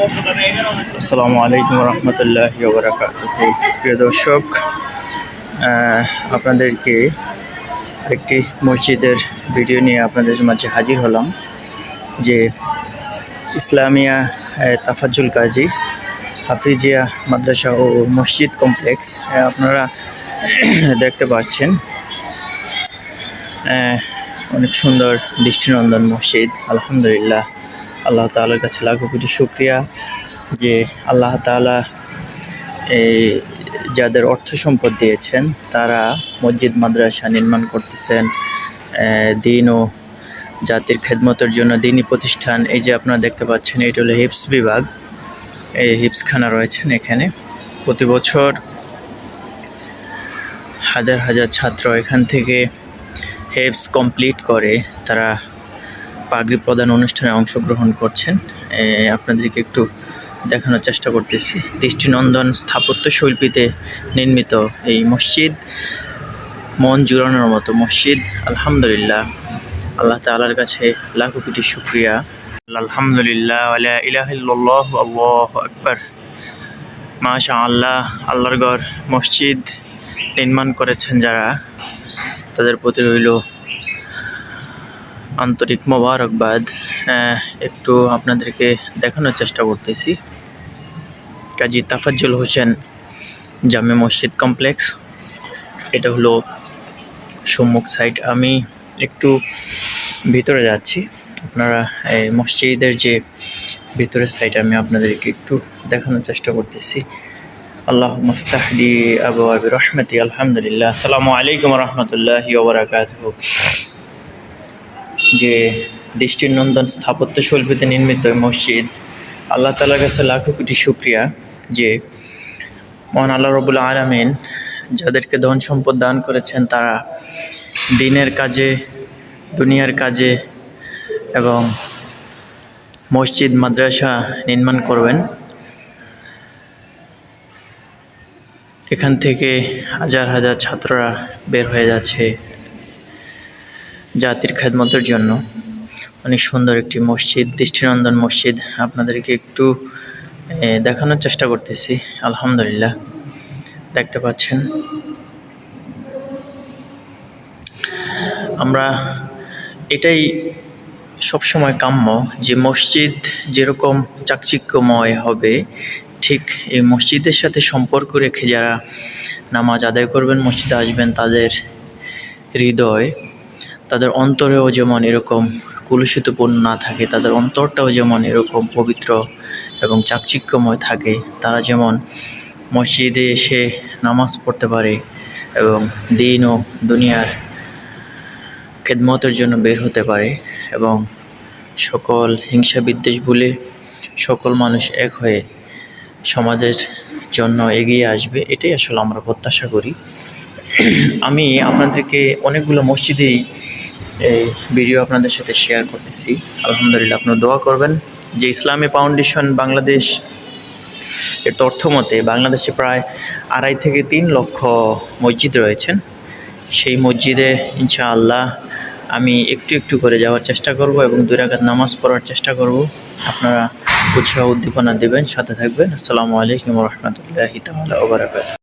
আসসালামু আলাইকুম রহমতুল্লাহ প্রিয় দর্শক আপনাদেরকে একটি মসজিদের ভিডিও নিয়ে আপনাদের মাঝে হাজির হলাম যে ইসলামিয়া আহ, তাফাজ্জুল কাজী হাফিজিয়া মাদ্রাসা ও মসজিদ কমপ্লেক্স আপনারা দেখতে পাচ্ছেন। অনেক সুন্দর দৃষ্টিনন্দন মসজিদ আলহামদুলিল্লাহ। আল্লাহ তাআলার কাছে লাখো কোটি শুক্রিয়া যে আল্লাহ তাআলা এই যাদের অর্থ সম্পদ দিয়েছেন, তারা মসজিদ, মাদ্রাসা নির্মাণ করতেছেন দিন ও জাতির খেদমতের জন্য দিনই প্রতিষ্ঠান। এই যে আপনারা দেখতে পাচ্ছেন এটা হলো হিপস বিভাগ। এই হিপসখানা রয়েছেন এখানে। প্রতি বছর হাজার হাজার ছাত্র এখান থেকে হেপস কমপ্লিট করে। তারা পাগড়ি প্রদান অনুষ্ঠানে অংশগ্রহণ করছেন। আপনাদেরকে একটু দেখানোর চেষ্টা করতেছি। দৃষ্টিনন্দন স্থাপত্য শৈল্পীতে নির্মিত এই মসজিদ মন জুড়ানোর মতো মসজিদ। আলহামদুলিল্লাহ, আল্লাহ তাআলার কাছে লাখো কোটি শুক্রিয়া। আলহামদুলিল্লাহ আলা ইলাহিল্লাহ আল্লাহু আকবার। মাশা আল্লাহ আল্লাহর ঘর মসজিদ নির্মাণ করেছেন যারা। তাদের প্রতি রইল আন্তরিক মোবারকবাদ একটু আপনাদেরকে দেখানোর চেষ্টা করতেছি। কাজী তাফাজ্জুল হোসেন জামে মসজিদ কমপ্লেক্স, এটা হলো সম্মুখ সাইড। আমি একটু ভিতরে যাচ্ছি। আপনারা এই মসজিদের যে ভিতরের সাইড, আমি আপনাদেরকে একটু দেখানোর চেষ্টা করতেছি। আল্লাহ মুফতাহলি আবু আবি রহমতি, আলহামদুলিল্লাহ। আসসালামু আলাইকুম রহমতুল্লাহ ওবরাকাত যে দৃষ্টিনন্দন স্থাপত্য শৈল্পীতে নির্মিত মসজিদ, আল্লাহ তালার কাছে লাখো কোটি শুক্রিয়া যে মহান আল্লাহ রবুল আলমিন যাদেরকে ধন সম্পদ দান করেছেন, তারা দিনের কাজে, দুনিয়ার কাজে এবং মসজিদ, মাদ্রাসা নির্মাণ করবেন। এখান থেকে হাজার হাজার ছাত্ররা বের হয়ে যাচ্ছে। জাতির খেদমতের জন্য। অনেক সুন্দর একটি মসজিদ, দৃষ্টিনন্দন মসজিদ আপনাদেরকে একটু দেখানোর চেষ্টা করতেছি। আলহামদুলিল্লাহ, দেখতে পাচ্ছেন। আমরা এটাই সবসময় কাম্য যে মসজিদ যেরকম চাকচিক্যময় হবে, ঠিক এই মসজিদের সাথে সম্পর্ক রেখে যারা নামাজ আদায় করবেন, মসজিদে আসবেন, তাদের হৃদয় তাদের অন্তরেও যেমন এরকম কলুষিতপূর্ণ না থাকে, তাদের অন্তরটাও যেমন এরকম পবিত্র এবং চাকচিক্যময় থাকে, তারা যেমন মসজিদে এসে নামাজ পড়তে পারে এবং দিন ও দুনিয়ার খেদমতের জন্য বের হতে পারে এবং সকল হিংসা বিদ্বেষ ভুলে সকল মানুষ এক হয়ে সমাজের জন্য এগিয়ে আসবে, এটাই আসলে আমরা প্রত্যাশা করি। আমি আপনাদেরকে অনেকগুলো মসজিদেই এই ভিডিও আপনাদের সাথে শেয়ার করতেছি। আলহামদুলিল্লাহ, আপনারা দোয়া করবেন। যে ইসলামী ফাউন্ডেশন বাংলাদেশ এর তথ্য মতে বাংলাদেশে প্রায় আড়াই থেকে তিন লক্ষ মসজিদ রয়েছেন। সেই মসজিদে ইনশাআল্লাহ আমি একটু একটু করে যাওয়ার চেষ্টা করব এবং দুই রাকাত নামাজ পড়ার চেষ্টা করব। আপনারা উৎসাহ উদ্দীপনা দেবেন, সাথে থাকবেন। আসসালামু আলাইকুম রহমতুল্লাহি তাআলা ওয়া বারাকাতুহু।